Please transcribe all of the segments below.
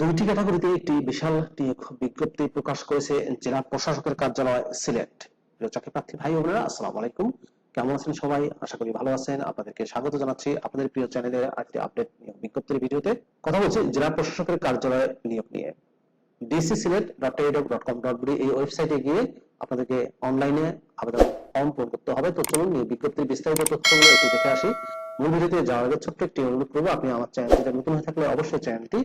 দুইটি ক্যাটাগরিতে একটি বিশাল বিজ্ঞপ্তি প্রকাশ করেছে জেলা প্রশাসকের কার্যালয়, সিলেট। চাকরি প্রার্থী ভাই বোনেরা, আসসালামু আলাইকুম। কেমন আছেন সবাই? আশা করি ভালো আছেন। আপনাদেরকে স্বাগত জানাচ্ছি আপনাদের প্রিয় চ্যানেলের আরেকটি আপডেট বিজ্ঞপ্তির ভিডিওতে। কথা বলছি জেলা প্রশাসকের কার্যালয় নিয়োগ নিয়ে। DC Sylhet dot dot com dot এই ওয়েবসাইটে গিয়ে আপনাদেরকে অনলাইনে আবেদন ফর্ম পূরণ করতে হবে। তো চলুন বিজ্ঞপ্তির বিস্তারিত তথ্যগুলো একটু দেখে আসি। মূল ভিডিওতে যাওয়ার আগে ছোট্ট একটি অনুরোধ করব, আপনি আমার চ্যানেলটিতে নতুন হয়ে থাকলে অবশ্যই চ্যানেলটি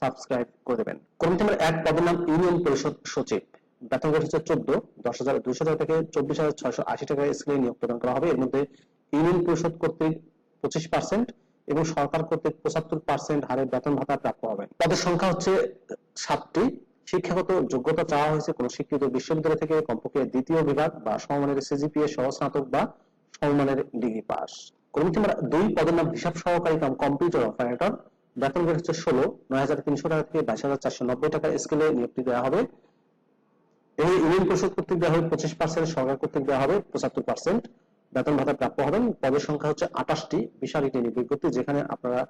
সাবস্ক্রাইব করে দেবেন। কর্মী নাম্বার এক, পদের নাম ইউনিয়ন পরিষদ সচিব। বেতন গ্রেড হচ্ছে চোদ্দ, দশ হাজার, দুইশো টাকা থেকে চব্বিশ হাজার ছয়শো আশি টাকা স্কেলে নিয়োগ প্রদান করা হবে। এর মধ্যে ইউনিয়ন পরিষদ কর্তৃক পঁচিশ পার্সেন্ট এবং সরকার কর্তৃক পঁচাত্তর পার্সেন্ট হারে বেতন ভাতা প্রাপ্য হবে। পদের সংখ্যা হচ্ছে সাতটি। শিক্ষাগত যোগ্যতা চাওয়া হয়েছে কোন শিক্ষিত বিশ্ববিদ্যালয় থেকে কমপক্ষে দ্বিতীয় বিভাগ বা সমমানের সিজিপিএ সহ স্নাতক বা সমমানের ডিগ্রি পাস। কর্মী নাম্বার দুই, পদের নাম হিসাব সহকারী কাম কম্পিউটার অপারেটর। বেতন গ্রেড হচ্ছে ষোলো, নয় হাজার তিনশো টাকা থেকে বাইশ হাজার চারশো নব্বই টাকা স্কেলে নিয়োগটি দেওয়া হবে। এই ইউনিয়ন পরিষদ কর্তৃক দেওয়া হবে পঁচিশ পার্সেন্ট সরকার কর্তৃক দেওয়া হবে পঁচাত্তর পার্সেন্ট বেতন ভাতা প্রাপ্য হবেন, পদের সংখ্যা হচ্ছে আঠাশটি বিশাল একটি বিজ্ঞপ্তি যেখানে আপনারা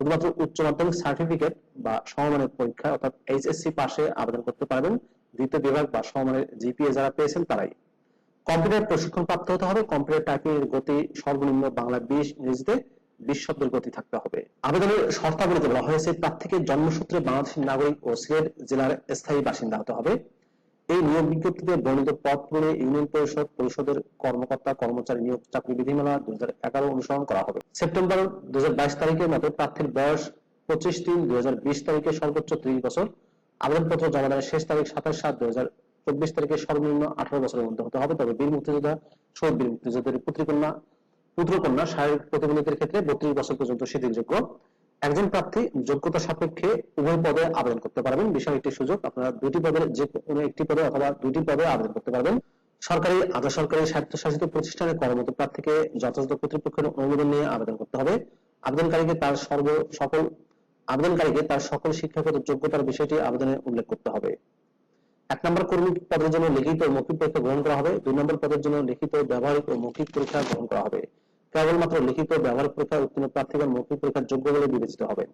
শুধুমাত্র উচ্চ মাধ্যমিক সার্টিফিকেট বা সমমানের পরীক্ষা অর্থাৎ এইচএসসি পাশে আবেদন করতে পারবেন। দ্বিতীয় বিভাগ বা সমমানের জিপিএ যারা পেয়েছেন তারাই। কম্পিউটার প্রশিক্ষণ প্রাপ্ত হতে হবে। কম্পিউটার টাইপিং গতি সর্বনিম্ন বাংলা বিশ ইংরেজিতে। বিশ শব্দের গতি থাকতে হবে। আবেদনের শর্তাবলীতে বলা হয়েছে, প্রার্থীকে জন্মসূত্রে বাংলাদেশের নাগরিক ও সিলেট জেলার স্থায়ী বাসিন্দা হতে হবে। এই নিয়োগ বিজ্ঞপ্তিতে বর্ণিত পদ পূরণে ইউনিয়ন পরিষদ পরিষদের কর্মকর্তা, কর্মচারী নিয়োগ চাকরি বিধিমালা দুই অনুসরণ করা হবে। সেপ্টেম্বর দুই হাজার বাইশ তারিখের মধ্যে প্রার্থীর বয়স পঁচিশ তিন দুই হাজার বিশ তারিখে সর্বোচ্চ ত্রিশ বছর। আবেদনপত্র জমা দেওয়ার শেষ তারিখ সাতাশ সাত দুই হাজার চব্বিশ তারিখে সর্বনিম্ন আঠারো বছরের মধ্যে হতে হবে। তবে বীর মুক্তিযোদ্ধা, শহীদ বীর মুক্তিযোদ্ধার পুত্রকন্যা পুত্রকন্যা শারীরিক প্রতিবন্ধীদের ক্ষেত্রে বত্রিশ বছর পর্যন্ত শিথিলযোগ্য। একজন প্রার্থী যোগ্যতা সাপেক্ষে উভয় পদে আবেদন করতে পারবেন। বিশাল একটি সুযোগ, আপনারা দুটি পদের যে কোনো একটি পদে অথবা দুটি পদে আবেদন করতে পারবেন। সরকারি, আধা সরকারি স্বায়ত্তশাসিত প্রতিষ্ঠানে কর্মরত প্রার্থীকে যথাযথ কর্তৃপক্ষের অনুমোদন নিয়ে আবেদন করতে হবে। আবেদনকারীকে তার সর্ব সকল, আবেদনকারীকে তার সকল শিক্ষাগত যোগ্যতার বিষয়টি আবেদনে উল্লেখ করতে হবে। এক নম্বর কর্মী পদের জন্য লিখিত মৌখিক পরীক্ষা গ্রহণ করা হবে। দুই নম্বর পদের জন্য লিখিত ব্যবহারিক ও মৌখিক পরীক্ষা গ্রহণ করা হবে। কেবলমাত্র লিখিত ব্যবহারিক পরীক্ষা উত্তীর্ণ প্রার্থীগণ মৌখিক পরীক্ষার যোগ্য বলে বিবেচিত হবে।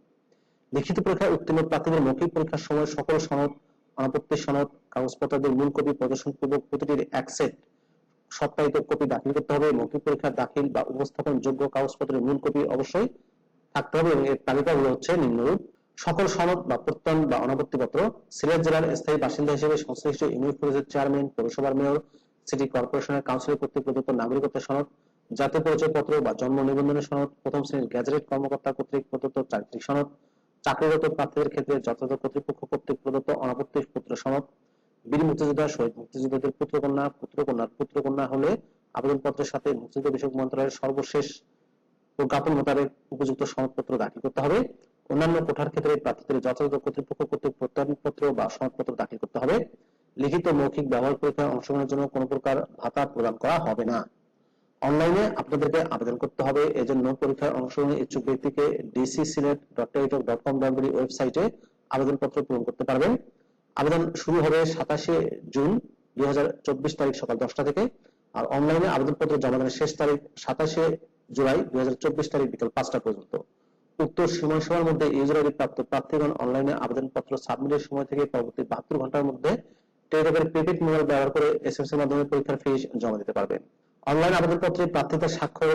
লিখিত পরীক্ষায় উত্তীর্ণ প্রার্থীদের মৌখিক পরীক্ষার সময় সকল সনদ অনাপত্তি সনদ কাগজপত্রের মূল কপি প্রদর্শন পূর্বক প্রতিটির এক সেট সপ্তাহিত কপি দাখিল করতে হবে। মৌখিক পরীক্ষা দাখিল বা উপস্থাপন যোগ্য কাগজপত্রের মূল কপি অবশ্যই থাকতে হবে এবং এর তালিকাগুলো হচ্ছে নিম্নরূপ। সকল সনদ বা প্রত্যয়ন বা অনাপত্তিপত্র, সিলেট জেলার স্থায়ী বাসিন্দা হিসেবে সংশ্লিষ্ট ইউনিট পরিষদের চেয়ারম্যান, পৌরসভার মেয়র, সিটি কর্পোরেশনের কাউন্সিলর কর্তৃক প্রদত্ত নাগরিকত্বের সনদ জাতীয় পরিচয়পত্র বা জন্ম নিবন্ধনের সনদ, প্রথম শ্রেণির গ্যাজেটেড কর্মকর্তা কর্তৃক প্রদত্ত চারিত্রিক সনদ, চাকরিরত প্রার্থীদের ক্ষেত্রে যথাযথ কর্তৃপক্ষ কর্তৃক প্রদত্ত অনাপত্তি পুত্র সনদ বীর মুক্তিযোদ্ধা শহীদ মুক্তিযোদ্ধাদের পুত্রকন্যা, পুত্রকন্যার পুত্রকন্যা হলে আবেদনপত্রের সাথে মুক্তিযুদ্ধ বিষয়ক মন্ত্রণালয়ের সর্বশেষ প্রজ্ঞাপন মোতাবেক উপযুক্ত সনদপত্র দাখিল করতে হবে। অন্যান্য কোঠার ক্ষেত্রে প্রার্থীদের যথাযথ কর্তৃপক্ষ কর্তৃক প্রত্যয়নপত্র বা সনদপত্র দাখিল করতে হবে। লিখিত মৌখিক ব্যবহার পরীক্ষায় অংশগ্রহণের জন্য কোনো প্রকার ভাতা প্রদান করা হবে না। অনলাইনে আপনাদেরকে আবেদন করতে হবে। এজন্য পরীক্ষায় অংশগ্রহণের ইচ্ছুক ব্যক্তিকে ডিসি সিলেট ডট কম ওয়েবসাইটে আবেদনপত্র পূরণ করতে পারবেন। আবেদন শুরু হবে সাতাশে জুন দুই তারিখ সকাল দশটা থেকে। আর অনলাইনে আবেদনপত্র জমা দেওয়ার শেষ তারিখ সাতাশে জুলাই দুই হাজার চব্বিশ তারিখ বিকাল পাঁচটা পর্যন্ত। উক্ত সময়সীমার মধ্যে ইউজার আইডি প্রাপ্ত প্রার্থীগণ অনলাইনে আবেদনপত্র সাবমিটের সময় থেকে পরবর্তী বাহাত্তর ঘণ্টার মধ্যে টেলিটকের প্রিপেড মোবাইল ব্যবহার করে এসএমএস এর মাধ্যমে পরীক্ষার ফিস জমা দিতে পারবেন। অনলাইন আবেদনপত্রে প্রার্থীদের স্বাক্ষর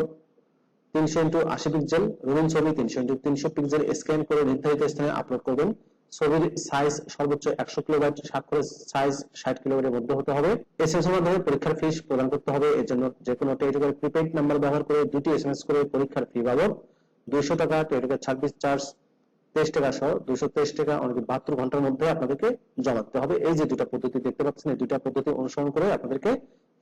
তিনশো ইন্টু আশি পিক্সেল, রঙিন ছবি তিনশো ইন্টু তিনশো পিক্সেল, স্ক্যান করে নির্ধারিত স্থানে আপলোড করবেন। ছবির সাইজ সর্বোচ্চ একশো কিলোবাইট স্বাক্ষরের সাইজ ষাট কিলোবাইটের মধ্যে হতে হবে। এসএমএস এর মাধ্যমে পরীক্ষার ফিস প্রদান করতে হবে। এর জন্য যে কোনো টেলিটকের প্রিপেড নাম্বার ব্যবহার করে দুটি এসএমএস করে পরীক্ষার ফি বাবদ দুইশো টাকা টেলিটকের ছাব্বিশ চার্জ তেইশ টাকা সহ দুইশো তেইশ টাকা অনেক বাহাত্তর ঘণ্টার মধ্যে আপনাদেরকে জমা দিতে হবে। এই যে দুটা পদ্ধতি দেখতে পাচ্ছেন, এই দুটা পদ্ধতি অনুসরণ করে আপনাদেরকে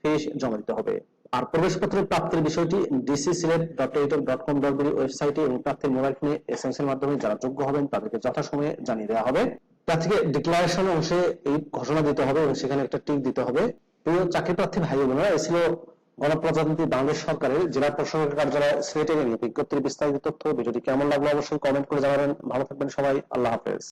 ফিস জমা দিতে হবে। আর প্রবেশপত্রের প্রাপ্তির বিষয়টি ডিসি সিলেট ডট এইটর ডট কম ডট ওয়েবসাইটে এবং প্রার্থীর মোবাইল ফোনে এসএমএস এর মাধ্যমে যারা যোগ্য হবেন তাদেরকে যথাসময়ে জানিয়ে দেওয়া হবে। প্রার্থীকে ডিক্লারেশন অংশে এই ঘোষণা দিতে হবে এবং সেখানে একটা টিক দিতে হবে। প্রিয় চাকরি প্রার্থী ভাই বোনেরা এ ছিল গণপ্রজাতন্ত্রী বাংলাদেশ সরকারের জেলা প্রশাসকের কার্যালয় সিলেটে নিয়ে বিজ্ঞপ্তির বিস্তারিত তথ্য, ভিডিওটি কেমন লাগল অবশ্যই কমেন্ট করে জানাবেন। ভালো থাকবেন সবাই, আল্লাহ হাফেজ।